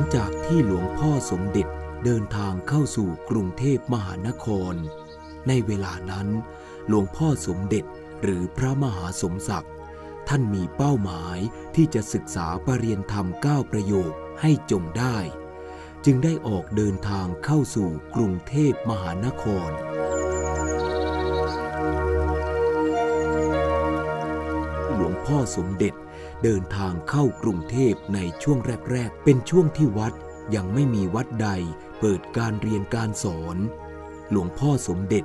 หลังจากที่หลวงพ่อสมเด็จเดินทางเข้าสู่กรุงเทพมหานคร ในเวลานั้น หลวงพ่อสมเด็จหรือพระมหาสมศักดิ์ท่านมีเป้าหมายที่จะศึกษาปรริยนธรรมเก้าประโยคให้จงได้ จึงได้ออกเดินทางเข้าสู่กรุงเทพมหานครหลวงพ่อสมเด็จ เดินทางเข้ากรุงเทพในช่วงแรก ๆ เป็นช่วงที่วัดยังไม่มีวัดใดเปิดการเรียนการสอน หลวงพ่อสมเด็จ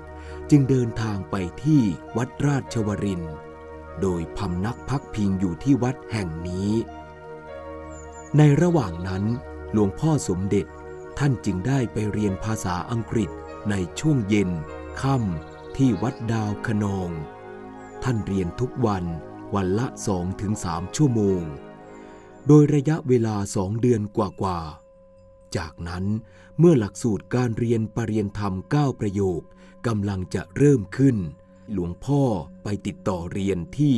จึงเดินทางไปที่วัดราชวรินทร์โดยพำนักพักพิงอยู่ที่วัดแห่งนี้ ในระหว่างนั้น หลวงพ่อสมเด็จท่านจึงได้ไปเรียนภาษาอังกฤษในช่วงเย็นค่ำที่วัดดาวคะนอง ท่านเรียนทุกวัน วันละสองถึงสามชั่วโมง โดยระยะเวลาสองเดือนกว่าๆ จากนั้นเมื่อหลักสูตรการเรียนปรริยนธรรม 9 ประโยคกำลังจะเริ่มขึ้น หลวงพ่อไปติดต่อเรียนที่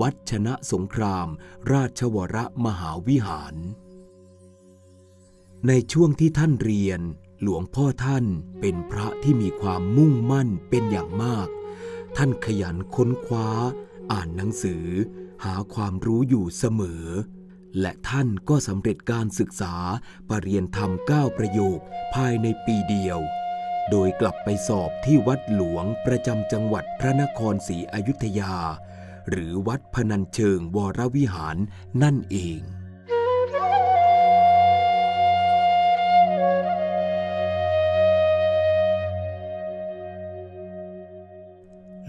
วัดชนะสงคราม ราชวรมหาวิหาร ในช่วงที่ท่านเรียนหลวงพ่อท่านเป็นพระที่มีความมุ่งมั่นเป็นอย่างมาก ท่านขยันค้นคว้า อ่านหนังสือ หาความรู้อยู่เสมอ และท่านก็สำเร็จการศึกษาปรริยนธรรม 9 ประโยคภายในปีเดียว โดยกลับไปสอบที่วัดหลวงประจำจังหวัดพระนครศรีอยุธยา หรือวัดพนัญเชิงวรวิหารนั่นเอง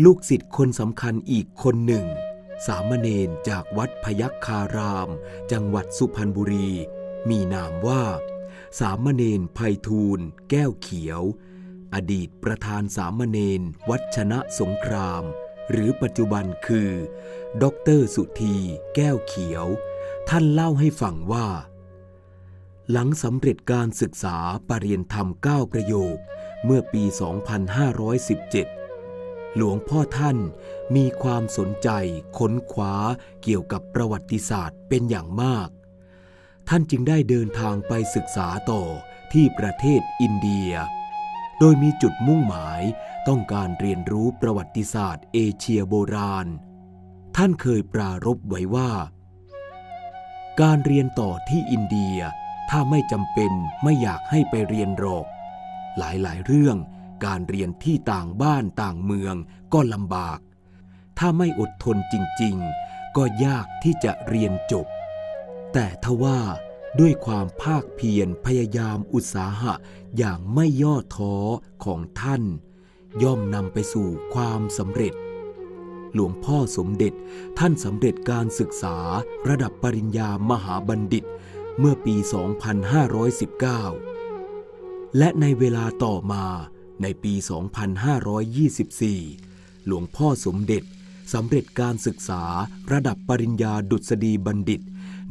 ลูกศิษย์คนสำคัญอีกคนหนึ่ง สามเณรจากวัดพยัคคาราม จังหวัดสุพรรณบุรี มีนามว่า สามเณรไพฑูรย์แก้วเขียว อดีตประธานสามเณรวัดชนะสงคราม หรือปัจจุบันคือ ดรสุธีแก้วเขียว ท่านเล่าให้ฟังว่า หลังสำเร็จการศึกษาปรริยนธรรม 9 ประโยค เมื่อปี 2517 หลวงพ่อท่านมีความสนใจค้นคว้าเกี่ยวกับประวัติศาสตร์เป็นอย่างมาก ท่านจึงได้เดินทางไปศึกษาต่อที่ประเทศอินเดีย โดยมีจุดมุ่งหมายต้องการเรียนรู้ประวัติศาสตร์เอเชียโบราณ ท่านเคยปรารภไว้ว่า การเรียนต่อที่อินเดียถ้าไม่จำเป็นไม่อยากให้ไปเรียนหรอก หลายๆ เรื่อง การเรียนที่ต่างบ้านต่างเมืองก็ลำบาก ถ้าไม่อดทนจริง ๆ ก็ยากที่จะเรียนจบ แต่ทว่าด้วยความภาคเพียรพยายามอุตสาหะอย่างไม่ย่อท้อของท่าน ย่อมนำไปสู่ความสำเร็จ หลวงพ่อสมเด็จท่านสำเร็จการศึกษาระดับปริญญามหาบัณฑิตเมื่อปี 2519 และในเวลาต่อมา ในปี 2524 หลวงพ่อสมเด็จสำเร็จการศึกษาระดับปริญญาดุษฎีบัณฑิต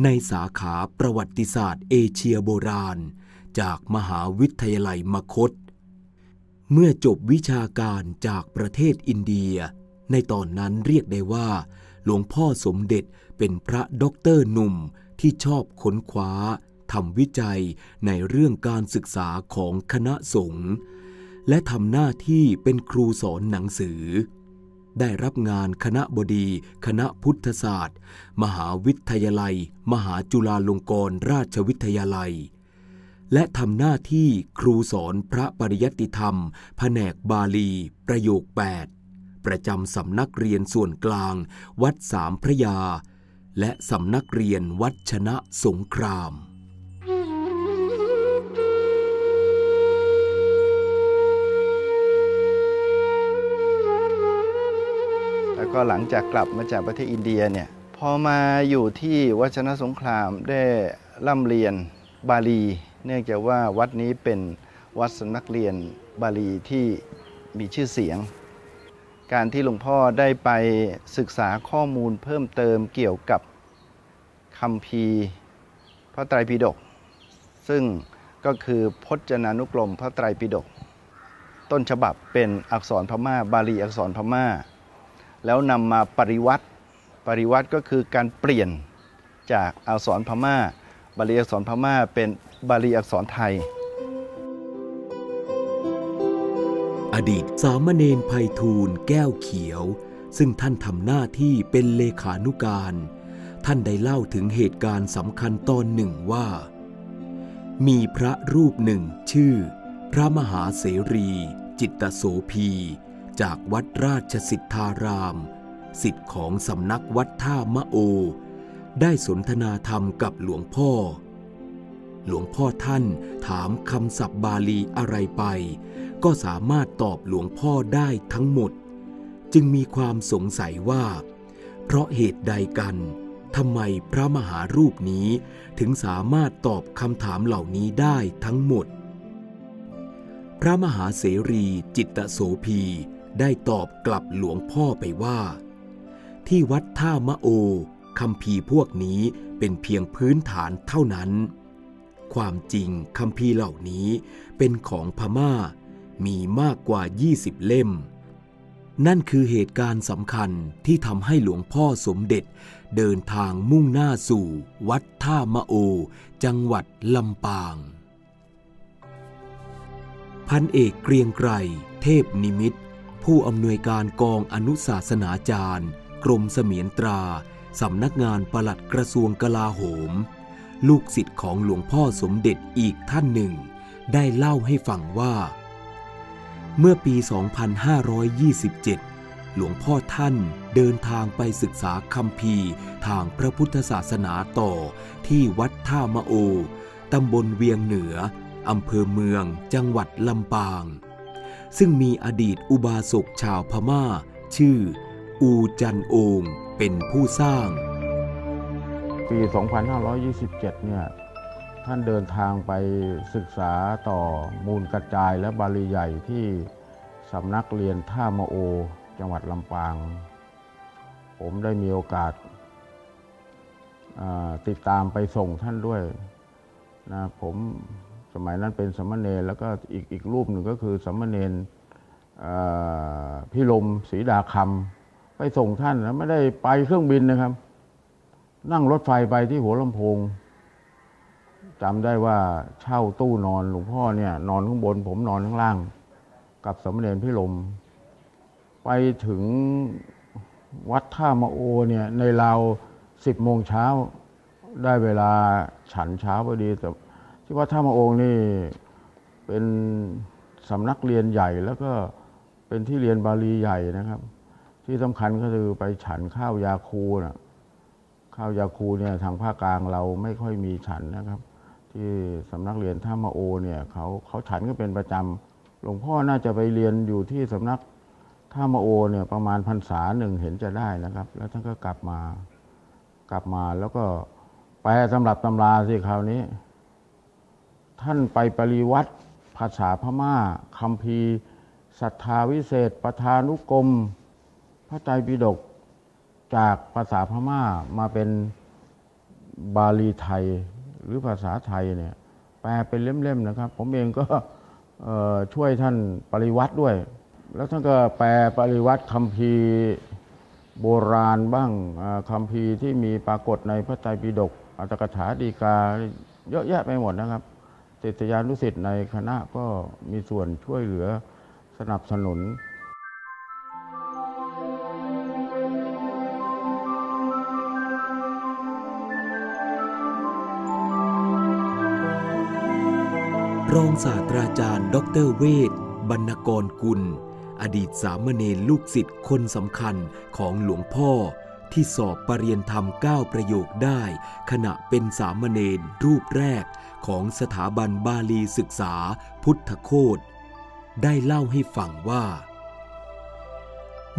ในสาขาประวัติศาสตร์เอเชียโบราณ จากมหาวิทยาลัยมคต เมื่อจบวิชาการจากประเทศอินเดีย ในตอนนั้นเรียกได้ว่า หลวงพ่อสมเด็จเป็นพระด็อกเตอร์หนุ่มที่ชอบค้นคว้าทำวิจัยในเรื่องการศึกษาของคณะสงฆ์ และทำหน้าที่เป็นครูสอนหนังสือ ได้รับงานคณะบดี คณะพุทธศาสตร์ มหาวิทยาลัย มหาจุฬาลงกรณราชวิทยาลัย และทำหน้าที่ครูสอนพระปริยัติธรรม แผนกบาลี ประโยค 8 ประจำสำนักเรียนส่วนกลาง วัดสามพระยา และสำนักเรียนวัดชนะสงคราม แล้วก็หลังจากกลับมาจากประเทศอินเดียเนี่ยพอมาอยู่ที่วัชนสงครามได้ร่ำเรียนบาลี เนื่องจากว่าวัดนี้เป็นวัดสำนักเรียนบาลีที่มีชื่อเสียง การที่หลวงพ่อได้ไปศึกษาข้อมูลเพิ่มเติมเกี่ยวกับคำพีพระไตรปิฎกซึ่งก็คือพจนานุกรมพระไตรปิฎกต้นฉบับเป็นอักษรพม่า บาลีอักษรพม่า แล้วนำมาปริวัติปริวัติก็คือการเปลี่ยนจากอักษรพม่า บาลีอักษรพม่าเป็นบาลีอักษรไทย อดีตสามเณรไพฑูรย์แก้วเขียว ซึ่งท่านทำหน้าที่เป็นเลขานุการ ท่านได้เล่าถึงเหตุการณ์สำคัญตอนหนึ่งว่า มีพระรูปหนึ่งชื่อ พระมหาเสรี จิตตโสพี จากวัดราชสิทธาราม สิทธิ์ของสำนักวัดท่ามะโอ ได้สนทนาธรรมกับหลวงพ่อ หลวงพ่อท่านถามคำศัพท์บาลีอะไรไป ก็สามารถตอบหลวงพ่อได้ทั้งหมด จึงมีความสงสัยว่า เพราะเหตุใดกันทำไมพระมหารูปนี้ถึงสามารถตอบคำถามเหล่านี้ได้ทั้งหมด พระมหาเสรีจิตตโสพี ได้ตอบกลับหลวงพ่อไปว่า ที่วัดท่ามะโอคำพีพวกนี้เป็นเพียงพื้นฐานเท่านั้น ความจริงคำพีเหล่านี้เป็นของพม่า มีมากกว่า 20 เล่ม นั่นคือเหตุการณ์สำคัญที่ทำให้หลวงพ่อสมเด็จ เดินทางมุ่งหน้าสู่ วัดท่ามะโอ จังหวัดลำปาง พันเอกเกรียงไกรเทพนิมิตร ผู้อำนวยการกองอนุศาสนาจารย์ กรมเสมียนตราสำนักงานปลัดกระทรวงกลาโหม ลูกศิษย์ของหลวงพ่อสมเด็จอีกท่านหนึ่ง ได้เล่าให้ฟังว่า เมื่อปี 2527 หลวงพ่อท่านเดินทางไปศึกษาคัมภีทางพระพุทธศาสนาต่อที่วัดท่ามะโอ ตำบลเวียงเหนือ อำเภอเมือง จังหวัดลำปาง ซึ่งมีอดีตอุบาสกชาวพม่า ชื่อ อูจันโองเป็นผู้สร้าง ปี 2527 เนี่ย ท่านเดินทางไปศึกษาต่อมูลกระจายและบาลีใหญ่ที่สำนักเรียนท่ามโอ จังหวัดลำปาง ผมได้มีโอกาสติดตามไปส่งท่านด้วยนะผม สมัยนั้นเป็นสามเณรแล้วก็อีกอีกรูปหนึ่งก็คือสามเณรพี่ลมศรีดาคำไปส่งท่านแล้วไม่ได้ไปเครื่องบินนะครับ นั่งรถไฟไปที่หัวลำโพงจำได้ว่าเช่าตู้นอนหลวงพ่อเนี่ย นอนข้างบน ผมนอนข้างล่าง กับสามเณรพี่ลม ไปถึงวัดท่ามะโอเนี่ยในราวสิบโมงเช้าได้เวลาฉันเช้าพอดีแต่ ที่วัดท่ามะโอนี่เป็นสำนักเรียนใหญ่แล้วก็เป็นที่เรียนบาลีใหญ่นะครับ ที่สำคัญก็คือไปฉันข้าวยาคูนะข้าวยาคูเนี่ยทางภาคกลางเราไม่ค่อยมีฉันนะครับ ที่สำนักเรียนท่ามะโอเนี่ยเขาเขาฉันก็เป็นประจำหลวงพ่อน่าจะไปเรียนอยู่ที่สำนักท่ามะโอเนี่ยประมาณพรรษาหนึ่งเห็นจะได้นะครับ แล้วท่านก็กลับมากลับมาแล้วก็แปลตำรับตำราสิคราวนี้ ท่านไปปริวัติภาษาพม่าคัมภีศรัทธาวิเศษประธานุกรม พระไตรปิฎกจากภาษาพม่ามาเป็นบาลีไทยหรือภาษาไทยเนี่ยแปลเป็นเล่มๆนะครับ ผมเองก็ช่วยท่านปริวัติด้วย แล้วท่านก็แปลปริวัติคัมภีโบราณบ้างคัมภีที่มีปรากฏในพระไตรปิฎกอัตถกถาดีกาเยอะแยะไปหมดนะครับ ศิษยานุศิษย์ในคณะก็มีส่วนช่วยเหลือสนับสนุนรองศาสตราจารย์ดอกเตอรเวทบรรณกรกุล อดีตสามเณรลูกศิษย์คนสำคัญของหลวงพ่อ ที่สอบปรริยนธรรม 9 ประโยคได้ ขณะเป็นสามเณรรูปแรกของสถาบันบาลีศึกษาพุทธโคตได้เล่าให้ฟังว่า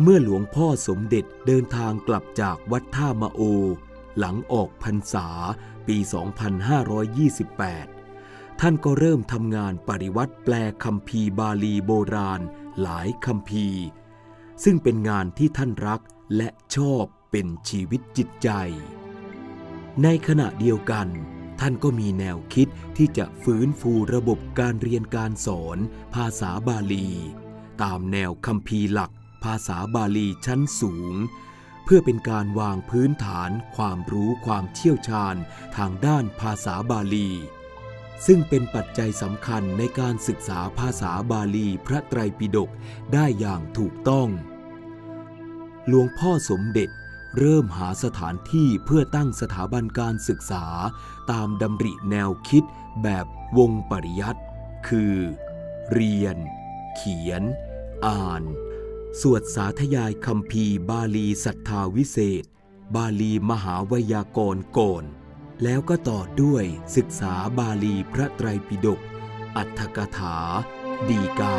เมื่อหลวงพ่อสมเด็จเดินทางกลับจากวัดท่ามะโอ หลังออกพรรษาปี 2528 ท่านก็เริ่มทำงานปริวัติแปลคัมภีร์บาลีโบราณหลายคัมภีร์ซึ่งเป็นงานที่ท่านรักและชอบ เป็นชีวิตจิตใจ ในขณะเดียวกัน ท่านก็มีแนวคิดที่จะฟื้นฟูระบบการเรียนการสอน ภาษาบาลี ตามแนวคัมภีหลัก ภาษาบาลีชั้นสูง เพื่อเป็นการวางพื้นฐาน ความรู้ความเชี่ยวชาญทางด้านภาษาบาลีซึ่งเป็นปัจจัยสำคัญในการศึกษาภาษาบาลีพระไตรปิฎกได้อย่างถูกต้อง หลวงพ่อสมเด็จ เริ่มหาสถานที่เพื่อตั้งสถาบันการศึกษา ตามดำริแนวคิดแบบวงปริยัติ คือ เรียน เขียน อ่าน สวดสาธยายคำพีบาลีสัทธาวิเศษ บาลีมหาวยากรก่อนแล้วก็ต่อด้วยศึกษาบาลีพระไตรปิฎกอัตถกถา ดีกา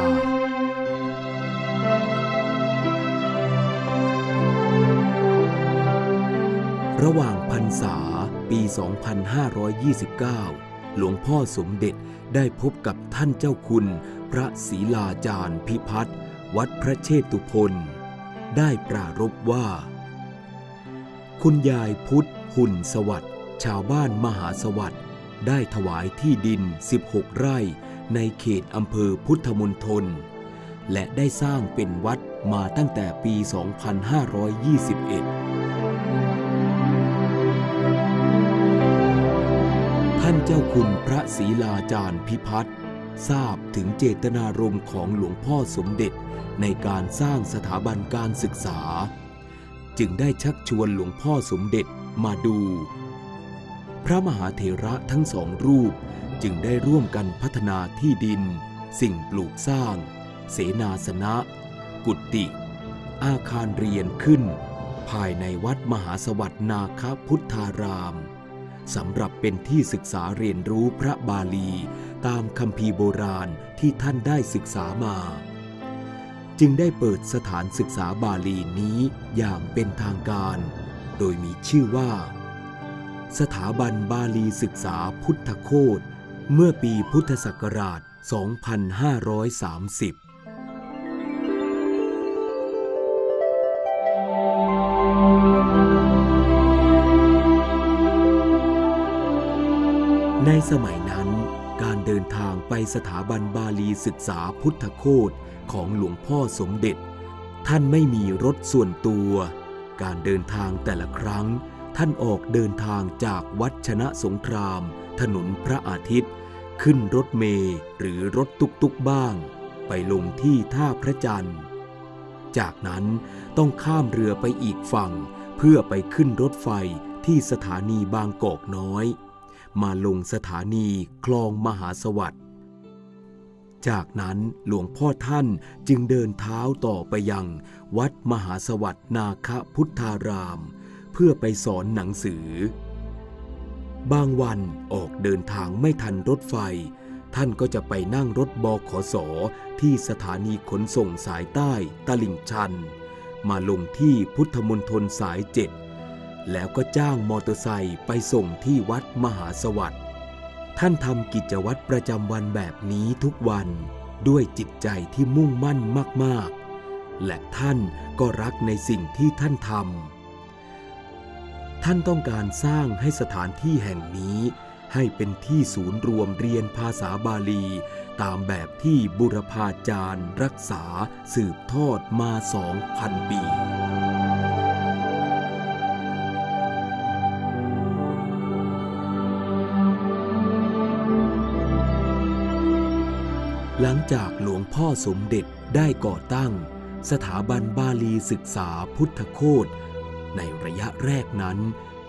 ระหว่างพรรษาปี 2529 หลวงพ่อสมเด็จได้พบกับท่านเจ้าคุณ พระศรีลาจารย์พิพัฒน์วัดพระเชตุพนได้ปรารภว่า คุณยายพุทธหุ่นสวัสดิ์ชาวบ้านมหาสวัสดิ์ได้ถวายที่ดิน 16 ไร่ในเขตอำเภอพุทธมณฑลและได้สร้างเป็นวัดมาตั้งแต่ปี 2521 ท่านเจ้าคุณพระศรีลาจารย์พิพัฒน์ทราบถึงเจตนารมณ์ของหลวงพ่อสมเด็จในการสร้างสถาบันการศึกษา จึงได้ชักชวนหลวงพ่อสมเด็จมาดู พระมหาเถระทั้งสองรูปจึงได้ร่วมกันพัฒนาที่ดิน สิ่งปลูกสร้าง เสนาสนะ กุฏิอาคารเรียนขึ้น ภายในวัดมหาสวัสดิ์นาคพุทธาราม สำหรับเป็นที่ศึกษาเรียนรู้พระบาลี ตามคำพีร์โบราณที่ท่านได้ศึกษามา จึงได้เปิดสถานศึกษาบาลีนี้อย่างเป็นทางการ โดยมีชื่อว่า สถาบันบาลีศึกษาพุทธโคตเมื่อปีพุทธศักราช 2530 ในสมัยนั้น การเดินทางไปสถาบันบาลีศึกษาพุทธโคตของหลวงพ่อสมเด็จ ท่านไม่มีรถส่วนตัว การเดินทางแต่ละครั้ง ท่านออกเดินทางจากวัดชนะสงคราม ถนนพระอาทิตย์ ขึ้นรถเมล์หรือรถตุกตุกบ้าง ไปลงที่ท่าพระจันทร์ จากนั้นต้องข้ามเรือไปอีกฝั่ง เพื่อไปขึ้นรถไฟที่สถานีบางกอกน้อย มาลงสถานีคลองมหาสวัสดิ์จากนั้นหลวงพ่อท่านจึงเดินเท้าต่อไปยังวัดมหาสวัสดิ์นาคพุทธาราม เพื่อไปสอนหนังสือ บางวันออกเดินทางไม่ทันรถไฟ ท่านก็จะไปนั่งรถบขสที่สถานีขนส่งสายใต้ตลิ่งชัน มาลงที่พุทธมณฑลสายเจ็ด แล้วก็จ้างมอเตอร์ไซค์ไปส่งที่วัดมหาสวัสดิ์ท่านทำกิจวัตรประจำวันแบบนี้ทุกวันด้วยจิตใจที่มุ่งมั่นมาก ๆ และท่านก็รักในสิ่งที่ท่านทำท่านต้องการสร้างให้สถานที่แห่งนี้ ให้เป็นที่ศูนย์รวมเรียนภาษาบาลี ตามแบบที่บุรพาจารย์ รักษาสืบทอดมาสองพันปี หลังจากหลวงพ่อสมเด็จได้ก่อตั้ง สถาบันบาลีศึกษาพุทธโคตในระยะแรกนั้น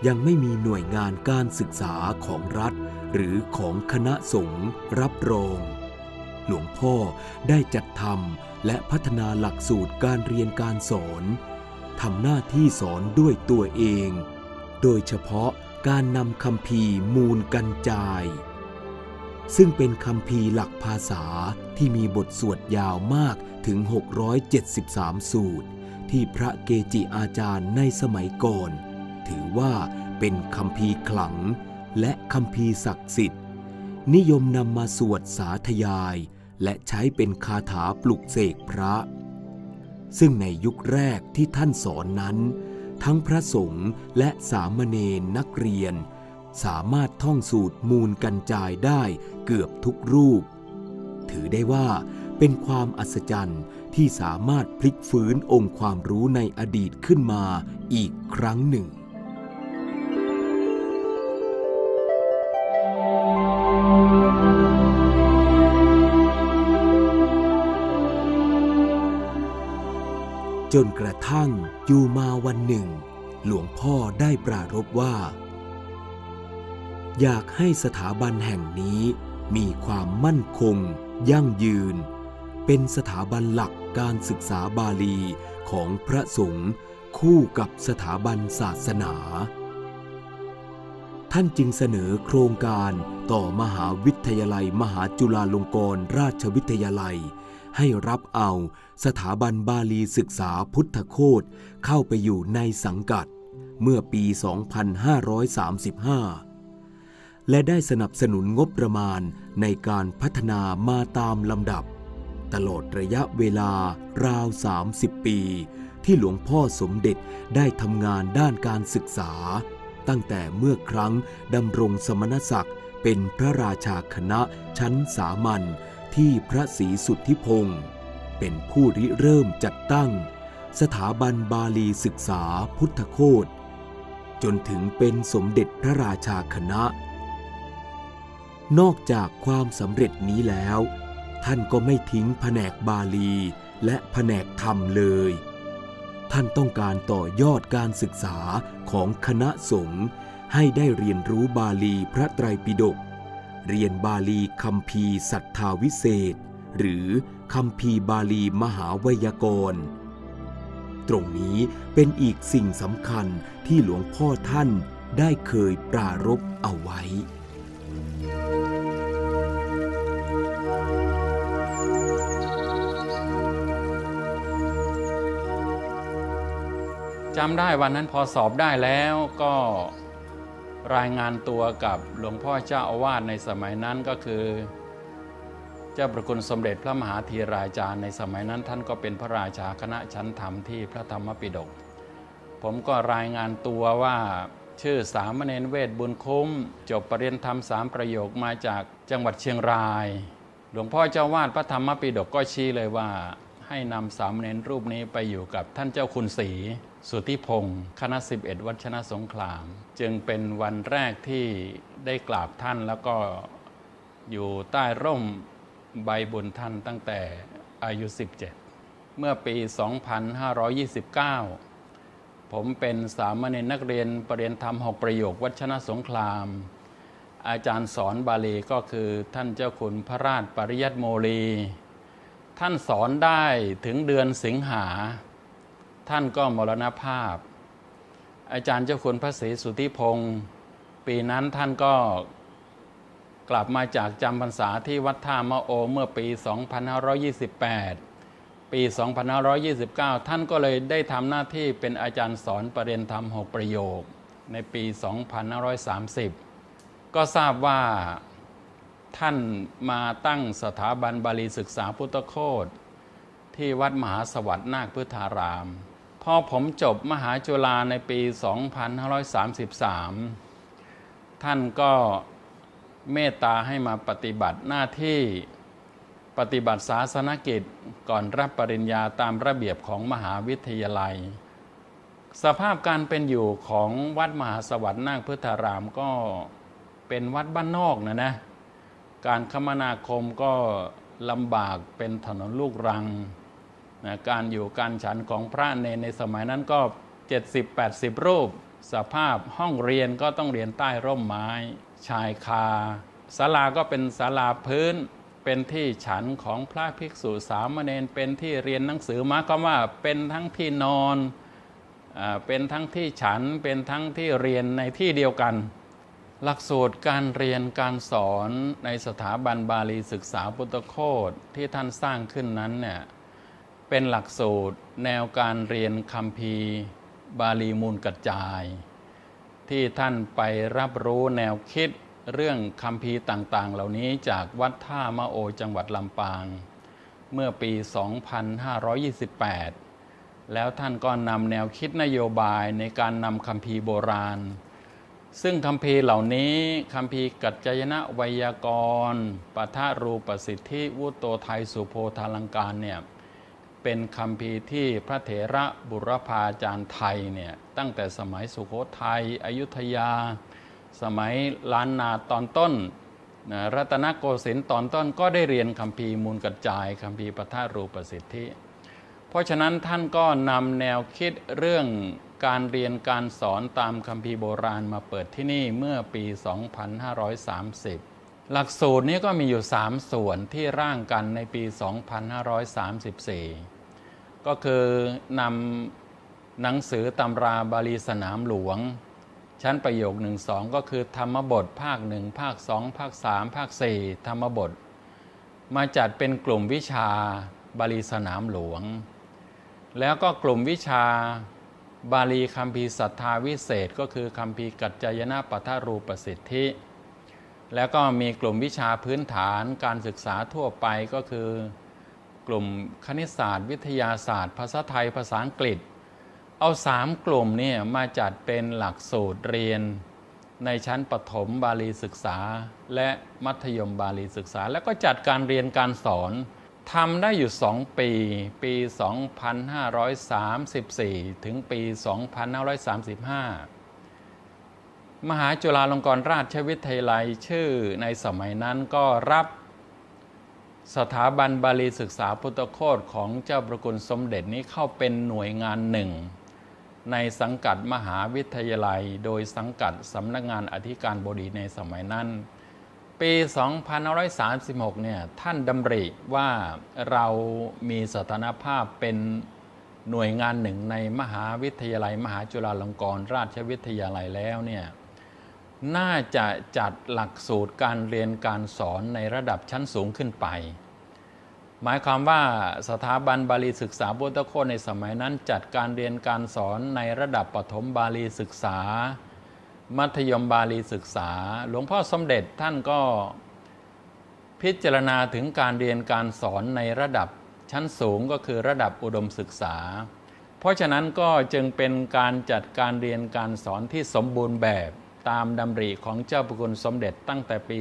ยังไม่มีหน่วยงานการศึกษาของรัฐ หรือของคณะสงฆ์รับรอง หลวงพ่อได้จัดทำและพัฒนาหลักสูตรการเรียนการสอนทำหน้าที่สอนด้วยตัวเอง โดยเฉพาะการนำคำพีมูลกันจาย ซึ่งเป็นคำพีหลักภาษาที่มีบทสวดยาวมากถึง 673 สูตร ที่พระเกจิอาจารย์ในสมัยก่อน ถือว่าเป็นคำพีขลังและคำพีศักดิ์สิทธิ์ นิยมนำมาสวดสาธยาย และใช้เป็นคาถาปลุกเสกพระ ซึ่งในยุคแรกที่ท่านสอนนั้น ทั้งพระสงฆ์และสามเณรนักเรียน สามารถท่องสูตรมูลกันจายได้เกือบทุกรูป ถือได้ว่าเป็นความอัศจรรย์ที่สามารถพลิกฟื้นองค์ความรู้ในอดีตขึ้นมาอีกครั้งหนึ่งจนกระทั่งอยู่มาวันหนึ่ง หลวงพ่อได้ปรารภว่า อยากให้สถาบันแห่งนี้มีความมั่นคง ยั่งยืน เป็นสถาบันหลักการศึกษาบาลีของพระสงฆ์คู่กับสถาบันศาสนา ท่านจึงเสนอโครงการต่อมหาวิทยาลัยมหาจุฬาลงกรณราชวิทยาลัย ให้รับเอาสถาบันบาลีศึกษาพุทธโคตเข้าไปอยู่ในสังกัด เมื่อปี 2535 และได้สนับสนุนงบประมาณในการพัฒนามาตามลำดับ ตลอดระยะเวลาราว 30 ปี ที่หลวงพ่อสมเด็จได้ทำงานด้านการศึกษา ตั้งแต่เมื่อครั้งดำรงสมณศักดิ์เป็นพระราชาคณะชั้นสามัญที่พระศรีสุทธิพงศ์เป็นผู้ริเริ่มจัดตั้ง สถาบันบาลีศึกษาพุทธโคตจนถึงเป็นสมเด็จพระราชาคณะ นอกจากความสำเร็จนี้แล้ว ท่านก็ไม่ทิ้งแผนกบาลี และแผนกธรรมเลย ท่านต้องการต่อยอดการศึกษาของคณะสงฆ์ให้ได้เรียนรู้บาลีพระไตรปิฎกเรียนบาลีคัมภีสัทธาวิเศษ หรือคัมภีบาลีมหาวยากร ตรงนี้เป็นอีกสิ่งสำคัญที่หลวงพ่อท่านได้เคยปรารภเอาไว้ จำได้วันนั้นพอสอบได้แล้วก็รายงานตัวกับหลวงพ่อเจ้าอาวาสในสมัยนั้นก็คือ เจ้าประคุณสมเด็จพระมหาธีราจารย์ในสมัยนั้นท่านก็เป็นพระราชาคณะชั้นธรรมที่พระธรรมปิฎกผมก็รายงานตัวว่าชื่อสามเณรเวทบุญคุ้ม จบปรริญญาธรรมสามประโยคมาจากจังหวัดเชียงราย หลวงพ่อเจ้าวาดพระธรรมปิฎกก็ชี้เลยว่า ให้นำสามเณรรูปนี้ไปอยู่กับท่านเจ้าคุณศรีสุทธิพงศ์คณะ 11 วัชนะสงคราม จึงเป็นวันแรกที่ได้กราบท่านแล้วก็อยู่ใต้ร่มใบบุญท่านตั้งแต่อายุ 17 เมื่อปี 2529 ผมเป็นสามเณรนักเรียนปรริญญาธรรม6ประโยควัชนะสงคราม อาจารย์สอนบาลีก็คือท่านเจ้าคุณพระราชปริยัติโมลี ท่านสอนได้ถึงเดือนสิงหา ท่านก็มรณภาพ อาจารย์เจ้าคุณพระศรีสุทธิพงศ์ปีนั้นท่านก็กลับมาจากจำพรรษาที่วัดท่ามะโอเมื่อปี 2528 ปี 2529 ท่านก็เลยได้ทำหน้าที่เป็นอาจารย์สอนประเด็นธรรม 6 ประโยค ในปี 2530 ก็ทราบว่า ท่านมาตั้งสถาบันบาลีศึกษาพุทธโคตที่วัดมหาสวัสดิ์นาคพุทธาราม พอผมจบมหาจุฬาในปี 2533 ท่านก็เมตตาให้มาปฏิบัติหน้าที่ปฏิบัติศาสนกิจก่อนรับปริญญาตามระเบียบของมหาวิทยาลัย สภาพการเป็นอยู่ของวัดมหาสวัสดิ์นาคพุทธารามก็เป็นวัดบ้านนอกนะนะ การคมนาคมก็ลำบากเป็นถนนลูกรังนะการอยู่การฉันของพระเนในสมัยนั้นก็ 70-80 รูป สภาพห้องเรียนก็ต้องเรียนใต้ร่มไม้ ชายคาศาลาก็เป็นศาลาพื้น เป็นที่ฉันของพระภิกษุสามเณรเป็นที่เรียนหนังสือมายความว่าเป็นทั้งที่นอนอาเป็นทั้งที่ฉันเป็นทั้งที่เรียนในที่เดียวกัน หลักสูตรการเรียนการสอนในสถาบันบาลีศึกษาพุทธโคตที่ท่านสร้างขึ้นนั้นเนี่ยเป็นหลักสูตรแนวการเรียนคัมภีบาลีมูลกระจาย ที่ท่านไปรับรู้แนวคิดเรื่องคัมภีต่างๆ เหล่านี้จากวัดท่ามะโอจังหวัดลำปาง เมื่อปี 2528 แล้วท่านก็นำแนวคิดนโยบายในการนำคัมภีโบราณ ซึ่งคัมภีร์เหล่านี้คัมภีร์กัจจยนะไวยากรณ์ปทารูปสิทธิวุตโตไทยสุโพธาลังการเนี่ยเป็นคัมภีร์ที่พระเถระบุรพาจารย์ไทยเนี่ยตั้งแต่สมัยสุโขทัยอยุธยา สมัยล้านนาตอนต้นนะรัตนโกสินทร์ตอนต้นก็ได้เรียนคัมภีร์มูลกระจายคัมภีร์ปทารูปสิทธิ เพราะฉะนั้นท่านก็นำแนวคิดเรื่อง การเรียนการสอนตามคัมภีร์โบราณมาเปิดที่นี่เมื่อปี 2530 หลักสูตรนี้ก็มีอยู่ 3 ส่วนที่ร่างกันในปี 2534 ก็คือนำหนังสือตำราบาลีสนามหลวง ชั้นประโยค 1 2 ก็คือธรรมบทภาค 1 ภาค 2 ภาค 3 ภาค 4 ธรรมบท มาจัดเป็นกลุ่มวิชาบาลีสนามหลวง แล้วก็กลุ่มวิชา บาลีคัมภีร์ศรัทธาวิเศษก็คือคัมภีร์กัจจายนะปัทรูปสิทธิ แล้วก็มีกลุ่มวิชาพื้นฐานการศึกษาทั่วไปก็คือกลุ่มคณิตศาสตร์ วิทยาศาสตร์ ภาษาไทยภาษาอังกฤษ เอาสามกลุ่มเนี่ยมาจัดเป็นหลักสูตรเรียน ในชั้นประถมบาลีศึกษา และมัธยมบาลีศึกษา แล้วก็จัดการเรียนการสอน ทำได้อยู่ 2 ปี ปี 2534 ถึงปี 2535 มหาจุฬาลงกรณราชวิทยาลัยชื่อในสมัยนั้นก็รับสถาบันบาลีศึกษาพุทธโคตของเจ้าประคุณสมเด็จนี้เข้าเป็นหน่วยงานหนึ่ง ในสังกัดมหาวิทยาลัย โดยสังกัดสำนักงานอธิการบดีในสมัยนั้น ปี 2536 เนี่ย ท่านดำริว่าเรามีสถานภาพเป็นหน่วยงานหนึ่งในมหาวิทยาลัย มหาจุฬาลงกรณราชวิทยาลัยแล้วเนี่ย น่าจะจัดหลักสูตรการเรียนการสอนในระดับชั้นสูงขึ้นไป หมายความว่าสถาบันบาลีศึกษาพุทธโคในสมัยนั้นจัดการเรียนการสอนในระดับปฐมบาลีศึกษา มัธยมบาลีศึกษา หลวงพ่อสมเด็จท่านก็พิจารณาถึงการเรียนการสอนในระดับชั้นสูงก็คือระดับอุดมศึกษา เพราะฉะนั้นก็จึงเป็นการจัดการเรียนการสอนที่สมบูรณ์แบบตามดำริของเจ้าพระคุณสมเด็จตั้งแต่ปี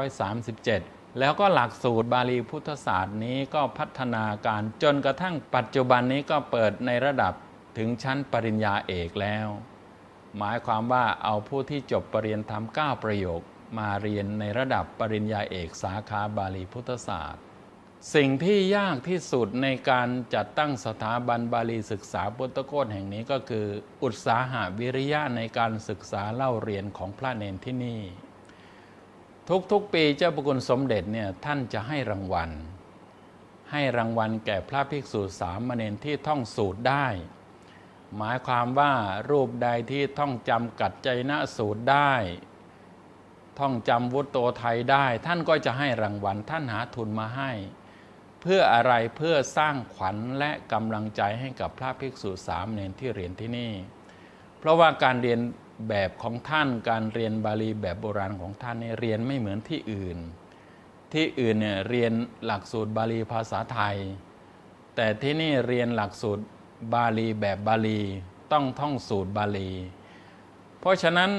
2537 แล้วก็หลักสูตรบาลีพุทธศาสตร์นี้ก็พัฒนาการจนกระทั่งปัจจุบันนี้ก็เปิดในระดับถึงชั้นปริญญาเอกแล้ว หมายความว่าเอาผู้ที่จบปรริญญาธรรม 9 ประโยค มาเรียนในระดับปริญญาเอกสาขาบาลีพุทธศาสตร์ สิ่งที่ยากที่สุดในการจัดตั้งสถาบันบาลีศึกษาพุทธโคตแห่งนี้ก็คือ อุตสาหะวิริยะในการศึกษาเล่าเรียนของพระเนนที่นี่ ทุกๆปีเจ้าประคุณสมเด็จเนี่ยท่านจะให้รางวัล ให้รางวัลแก่พระภิกษุสามเณรที่ท่องสูตรได้ หมายความว่ารูปใดที่ท่องจำกัดใจนะสูตรได้ ท่องจำวุตโตไทยได้ ท่านก็จะให้รางวัลท่านหาทุนมาให้ เพื่ออะไรเพื่อสร้างขวัญและกำลังใจให้กับพระภิกษุสามเณรที่เรียนที่นี่ เพราะว่าการเรียนแบบของท่านการเรียนบาลีแบบโบราณของท่านเนี่ยเรียนไม่เหมือนที่อื่น ที่อื่นเนี่ยเรียนหลักสูตรบาลีภาษาไทย แต่ที่นี่เรียนหลักสูตร บาลีแบบบาลี ต้องท่องสูตรบาลี เพราะฉะนั้น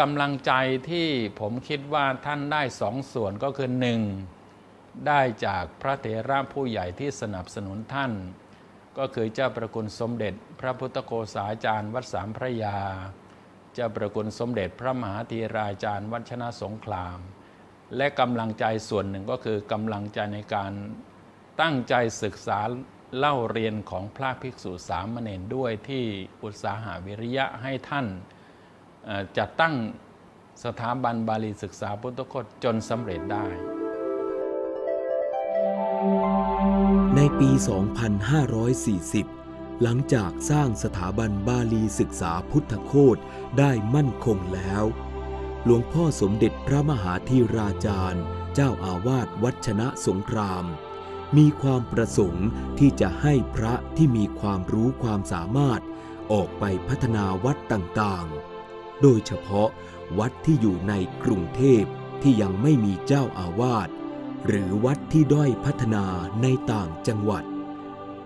กำลังใจที่ผมคิดว่าท่านได้สองส่วนก็คือหนึ่งได้จากพระเถระผู้ใหญ่ที่สนับสนุนท่าน ก็คือเจ้าประคุณสมเด็จ พระพุทธโฆษาจารย์วัดสามพระยา เจ้าประคุณสมเด็จพระมหาธีราจารย์วัดชนะสงคราม และกำลังใจส่วนหนึ่งก็คือกำลังใจในการตั้งใจศึกษา เล่าเรียนของพระภิกษุสามเณรด้วยที่อุตสาหาวิริยะให้ท่านจัดตั้งสถาบันบาลีศึกษาพุทธคตจนสำเร็จได้ ในปี 2540 หลังจากสร้างสถาบันบาลีศึกษาพุทธโคตได้มั่นคงแล้ว หลวงพ่อสมเด็จพระมหาธีราจารย์ เจ้าอาวาสวัดชนะสงคราม มีความประสงค์ที่จะให้พระที่มีความรู้ความสามารถ ออกไปพัฒนาวัดต่างๆ โดยเฉพาะวัดที่อยู่ในกรุงเทพที่ยังไม่มีเจ้าอาวาสหรือวัดที่ด้อยพัฒนาในต่างจังหวัด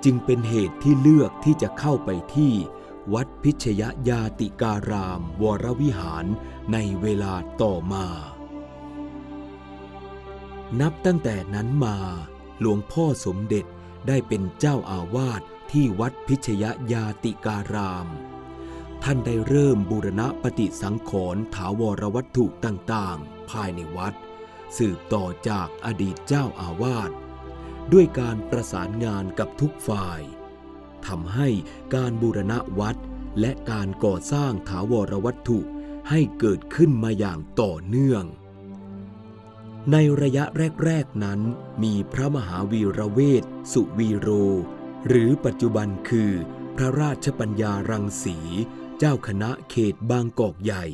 จึงเป็นเหตุที่เลือกที่จะเข้าไปที่วัดพิชยยาติการามวรวิหารในเวลาต่อมา นับตั้งแต่นั้นมา หลวงพ่อสมเด็จได้เป็นเจ้าอาวาสที่วัดพิชยยาติการาม ท่านได้เริ่มบูรณะปฏิสังขรณ์ถาวรวัตถุต่างๆ ภายในวัด สืบต่อจากอดีตเจ้าอาวาสด้วยการประสานงานกับทุกฝ่ายทำให้การบูรณะวัดและการก่อสร้างถาวรวัตถุให้เกิดขึ้นมาอย่างต่อเนื่อง ในระยะแรก ๆ นั้น มีพระมหาวีระเวทสุวีโร หรือปัจจุบันคือ พระราชปัญญารังสี เจ้าคณะเขตบางกอกใหญ่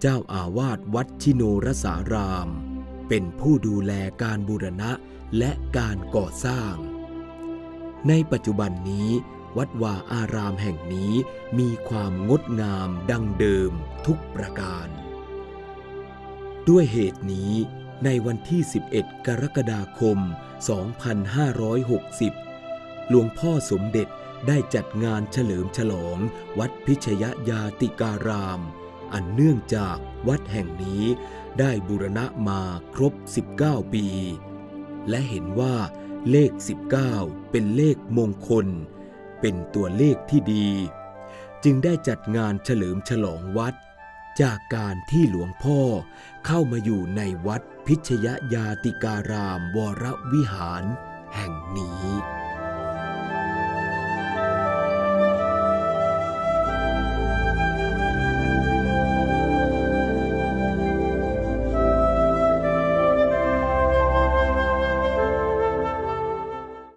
เจ้าอาวาสวัดชิโนรสาราม เป็นผู้ดูแลการบูรณะและการก่อสร้าง ในปัจจุบันนี้ วัดวาอารามแห่งนี้มีความงดงามดังเดิมทุกประการ ด้วยเหตุนี้ ในวันที่ 11 กรกฎาคม 2560 หลวงพ่อสมเด็จได้จัดงานเฉลิมฉลอง วัดพิชยยาติการาม อันเนื่องจากวัดแห่งนี้ได้บูรณะมาครบ 19 ปี และเห็นว่าเลข 19 เป็นเลขมงคล เป็นตัวเลขที่ดี จึงได้จัดงานเฉลิมฉลองวัด จากการที่หลวงพ่อเข้ามาอยู่ในวัด พิชยยาติการามวรวิหารแห่งนี้